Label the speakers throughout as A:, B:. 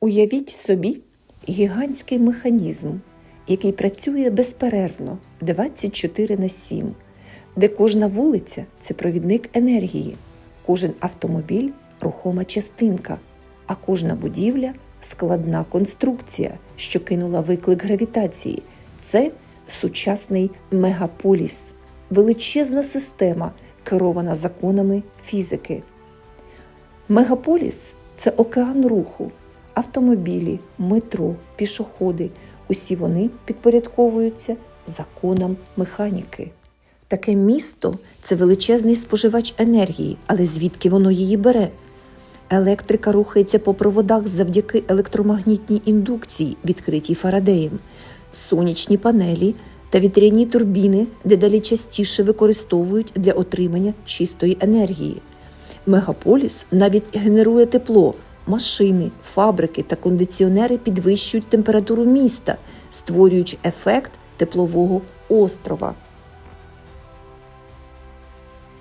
A: Уявіть собі гігантський механізм, який працює безперервно 24 на 7, де кожна вулиця це провідник енергії, кожен автомобіль рухома частинка, а кожна будівля складна конструкція, що кинула виклик гравітації. Це сучасний мегаполіс, величезна система, керована законами фізики. Мегаполіс це океан руху, автомобілі, метро, пішоходи. Усі вони підпорядковуються законам механіки. Таке місто це величезний споживач енергії, але звідки воно її бере? Електрика рухається по проводах завдяки електромагнітній індукції, відкритій Фарадеєм, сонячні панелі та вітряні турбіни дедалі частіше використовують для отримання чистої енергії. Мегаполіс навіть генерує тепло. Машини, фабрики та кондиціонери підвищують температуру міста, створюючи ефект теплового острова.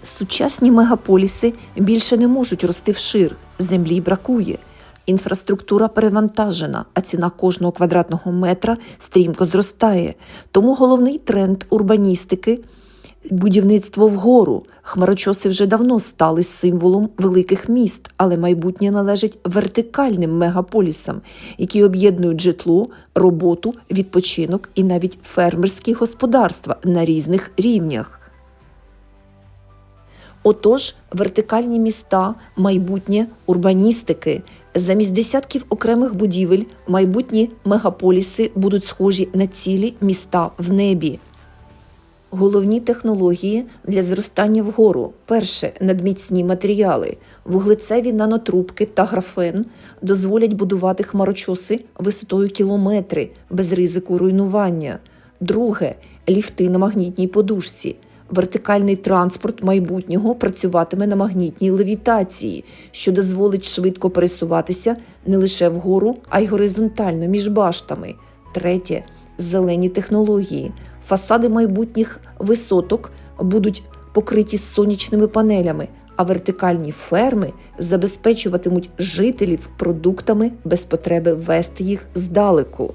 A: Сучасні мегаполіси більше не можуть рости вшир, землі бракує. Інфраструктура перевантажена, а ціна кожного квадратного метра стрімко зростає. Тому головний тренд урбаністики будівництво вгору. Хмарочоси вже давно стали символом великих міст, але майбутнє належить вертикальним мегаполісам, які об'єднують житло, роботу, відпочинок і навіть фермерські господарства на різних рівнях. Отож, вертикальні міста, майбутнє урбаністики. Замість десятків окремих будівель майбутні мегаполіси будуть схожі на цілі міста в небі. Головні технології для зростання вгору. Перше надміцні матеріали. Вуглецеві нанотрубки та графен дозволять будувати хмарочоси висотою кілометри без ризику руйнування. Друге ліфти на магнітній подушці. Вертикальний транспорт майбутнього працюватиме на магнітній левітації, що дозволить швидко пересуватися не лише вгору, а й горизонтально між баштами. Третє зелені технології. Фасади майбутніх висоток будуть покриті сонячними панелями, а вертикальні ферми забезпечуватимуть жителів продуктами без потреби вести їх здалеку.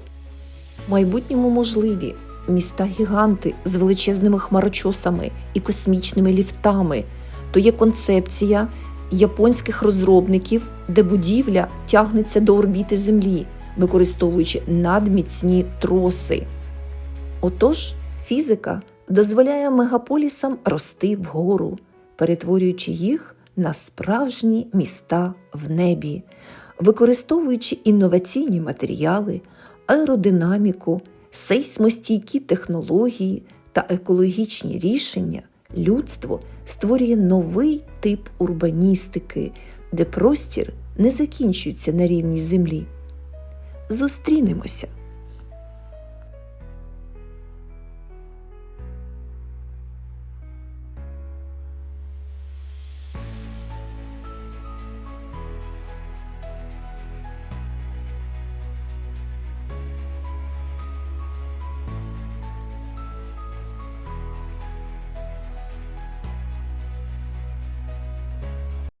A: В майбутньому можливі міста гіганти з величезними хмарочосами і космічними ліфтами. То є концепція японських розробників, де будівля тягнеться до орбіти Землі, використовуючи надміцні троси. Отож, фізика дозволяє мегаполісам рости вгору, перетворюючи їх на справжні міста в небі, використовуючи інноваційні матеріали, аеродинаміку, сейсмостійкі технології та екологічні рішення, людство створює новий тип урбаністики, де простір не закінчується на рівні землі. Зустрінемося!